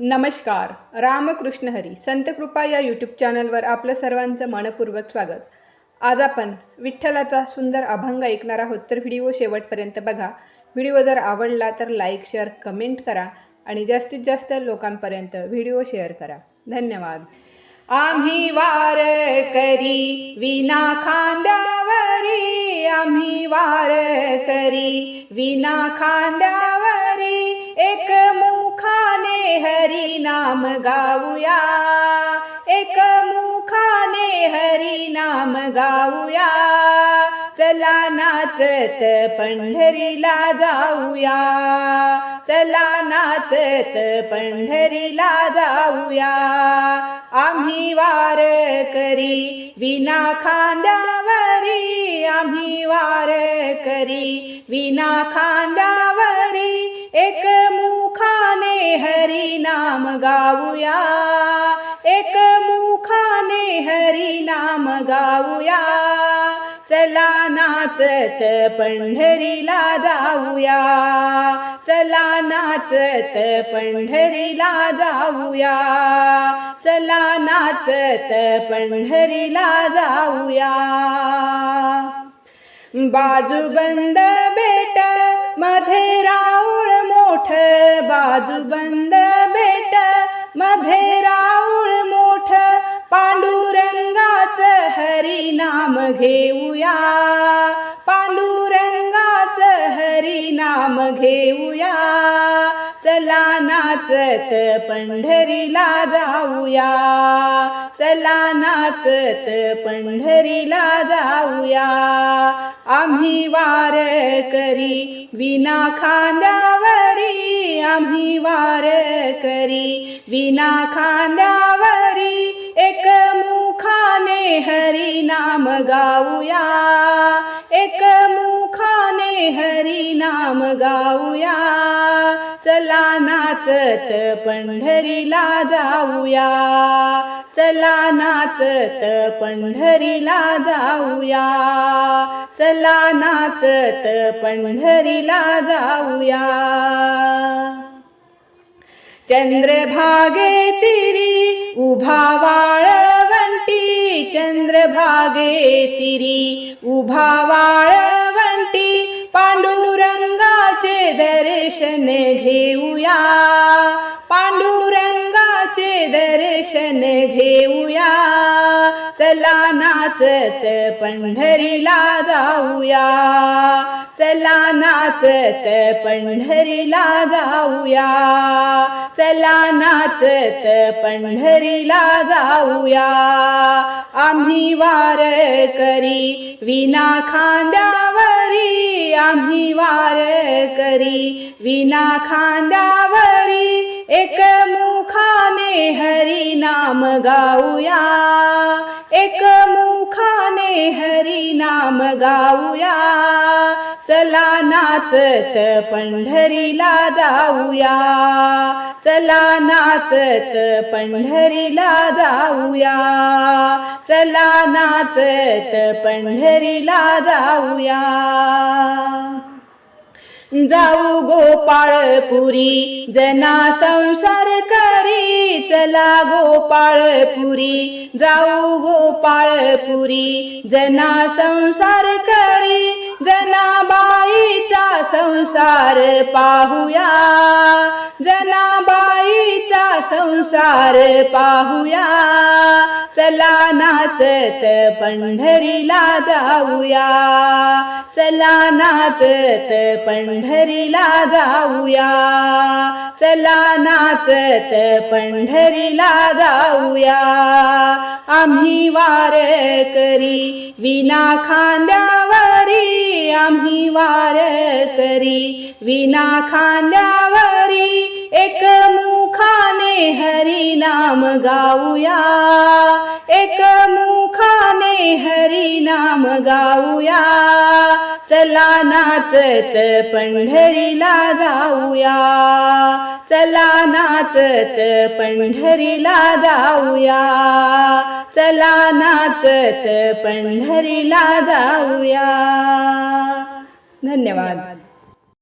नमस्कार रामकृष्ण हरी. संतकृपा या यूट्यूब चॅनलवर आपलं सर्वांचं मनपूर्वक स्वागत. आज आपण विठ्ठलाचा सुंदर अभंग ऐकणार आहोत तर व्हिडिओ शेवटपर्यंत बघा. व्हिडिओ जर आवडला तर लाईक शेअर कमेंट करा आणि जास्तीत जास्त लोकांपर्यंत व्हिडिओ शेअर करा. धन्यवाद. आम्ही वार करी विना खांद्यावरी आम्ही वार करी विना खांद्यावरी एक हरी नाम गाऊया. एक मुखाने हरी नाम गाऊया. चला नाचत पंढरीला जाऊया. चला नाचत पंढरीला जाऊया. आम्ही वार करी विना खांद्यावरी. आम्ही वार करी विना खांद्यावरी. एक मुखाने हरी नाम गाऊया. एक मुखाने हरी नाम गाऊया. चला नाचत पंढरीला जाऊया. चला नाचत पंढरीला जाऊया. चला नाचत पंढरीला जाऊया. बाजूबंद बेटमध्ये राऊळ मोठ बाजूबंद बेटमध्ये राऊळ मोठ पांडुरंगाच हरी नाम घेऊया. पांडुरंगाच हरी नाम घेऊया. चला नाचत पंढरीला जाऊया. चला नाचत पंढरीला जाऊया. आम्ही वार करी विना खांद्यावरी आम्ही वार करी विना खांद्यावरी एक मुखाने हरी नाम गाऊया एक मुखाने हरी नाम गाऊया चला नाचत पंढरीला जाऊया. चला नाचत पंढरीला जाऊया. चला नाचत पंढरीला जाऊया. चंद्रभागे तिरी उभा वाळवंटी चंद्रभागे तिरी उभा वाळवंटी पांडुरंगाचे दर्शन घेऊया. पांडुरंग दर्शन घेऊया. चला नाचत पंढरीला जाऊया. चला नाचत पंढरीला जाऊया. चला नाचत पंढरीला जाऊया. आम्ही वार करी विना खांद्यावरी. आम्ही वार करी विना खांद्यावरी. नाम गाऊया. एक मुखाने हरी नाम गाऊया. चला नाचत पंढरीला जाऊया. चला नाचत पंढरीला जाऊया. चला नाचत पंढरीला जाऊया. जाऊ गोपाळ गोपाळपुरी जना संसार करी चला गोपाळपुरी जाऊ गोपाळपुरी जना संसार करी जनाबाईचा संसार पाहूया. जनाबाईचा संसार पाहूया. चला नाचत पंढरीला जाऊया. चला नाचत पंढरीला जाऊया. चला नाचत पंढरीला जाऊया. आम्ही वार करी विना खांद्यावर आम्ही वार करी. विना खांद्यावरी एक मुखाने हरी नाम गाऊया. एक मुखाने हरी नाम गाऊया. चला नाचत पंढरीला जाऊया. चला नाचत पंढरीला जाऊया. चला नाचत पंढरीला जाऊया. धन्यवाद.